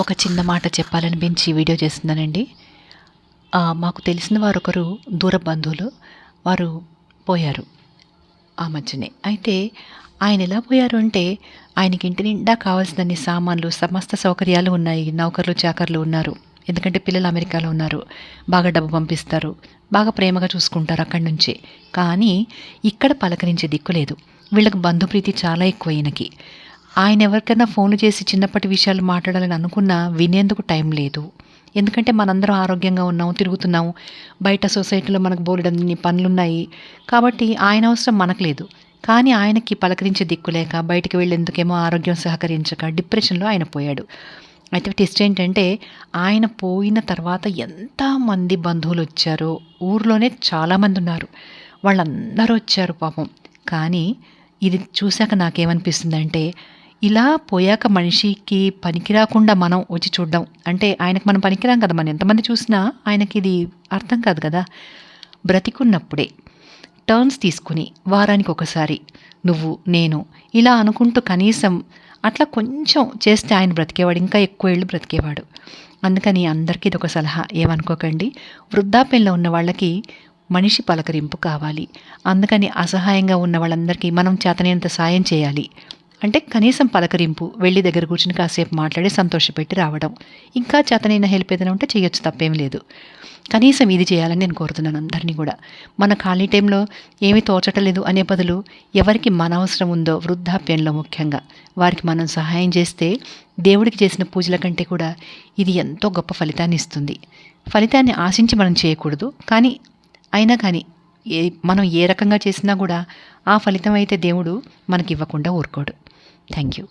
ఒక చిన్న మాట చెప్పాలనిపించి వీడియో చేస్తున్నానండి. మాకు తెలిసిన వారు ఒకరు దూర బంధువులు వారు పోయారు ఆ మధ్యనే. అయితే ఆయన ఎలా పోయారు అంటే ఆయనకి ఇంటి నిండా కావాల్సినన్ని సామాన్లు సమస్త సౌకర్యాలు ఉన్నాయి. నౌకర్లు చాకర్లు ఉన్నారు. ఎందుకంటే పిల్లలు అమెరికాలో ఉన్నారు. బాగా డబ్బు పంపిస్తారు. బాగా ప్రేమగా చూసుకుంటారు అక్కడి నుంచే. కానీ ఇక్కడ పలకరించే దిక్కు లేదు. వీళ్ళకి బంధుప్రీతి చాలా ఎక్కువ ఈయనకి. ఆయన ఎవరికైనా ఫోన్లు చేసి చిన్నప్పటి విషయాలు మాట్లాడాలని అనుకున్నా వినేందుకు టైం లేదు. ఎందుకంటే మనందరం ఆరోగ్యంగా ఉన్నాము తిరుగుతున్నాము బయట సొసైటీలో మనకు బోలెడన్ని పనులున్నాయి. కాబట్టి ఆయన అవసరం మనకు లేదు. కానీ ఆయనకి పలకరించే దిక్కు లేక బయటికి వెళ్ళేందుకేమో ఆరోగ్యం సహకరించక డిప్రెషన్లో ఆయన పోయాడు. అయితే టెస్ట్ ఏంటంటే ఆయన పోయిన తర్వాత ఎంతమంది బంధువులు వచ్చారో ఊర్లోనే చాలామంది ఉన్నారు. వాళ్ళందరూ వచ్చారు పాపం. కానీ ఇది చూశాక నాకేమనిపిస్తుందంటే ఇలా పోయాక మనిషికి పనికిరాకుండా మనం వచ్చి చూడడం. అంటే ఆయనకు మనం పనికిరాం కదా మనం. ఎంతమంది చూసినా ఆయనకి ఇది అర్థం కాదు కదా. బ్రతికున్నప్పుడే టర్న్స్ తీసుకుని వారానికి ఒకసారి నువ్వు నేను ఇలా అనుకుంటూ కనీసం అట్లా కొంచెం చేస్తే ఆయన బ్రతికేవాడు ఇంకా ఎక్కువ ఏళ్ళు బ్రతికేవాడు. అందుకని అందరికీ ఇది ఒక సలహా. ఏమనుకోకండి. వృద్ధాప్యంలో ఉన్న వాళ్ళకి మనిషి పలకరింపు కావాలి. అందుకని అసహాయంగా ఉన్న వాళ్ళందరికీ మనం చేతనేంత సాయం చేయాలి. అంటే కనీసం పలకరింపు వెళ్ళి దగ్గర కూర్చుని కాసేపు మాట్లాడి సంతోషపెట్టి రావడం. ఇంకా చేతనైన హెల్ప్ ఏదైనా ఉంటే చేయొచ్చు తప్పేం లేదు. కనీసం ఇది చేయాలని నేను కోరుతున్నాను అందరినీ కూడా. మన ఖాళీ టైంలో ఏమీ తోచటలేదు అనే బదులు ఎవరికి మన అవసరం ఉందో వృద్ధాప్యంలో ముఖ్యంగా వారికి మనం సహాయం చేస్తే దేవుడికి చేసిన పూజల కంటే కూడా ఇది ఎంతో గొప్ప ఫలితాన్ని ఇస్తుంది. ఫలితాన్ని ఆశించి మనం చేయకూడదు. కానీ అయినా కానీ ఏ మనం ఏ రకంగా చేసినా కూడా ఆ ఫలితం అయితే దేవుడు మనకి ఇవ్వకుండా ఊరుకోడు. Thank you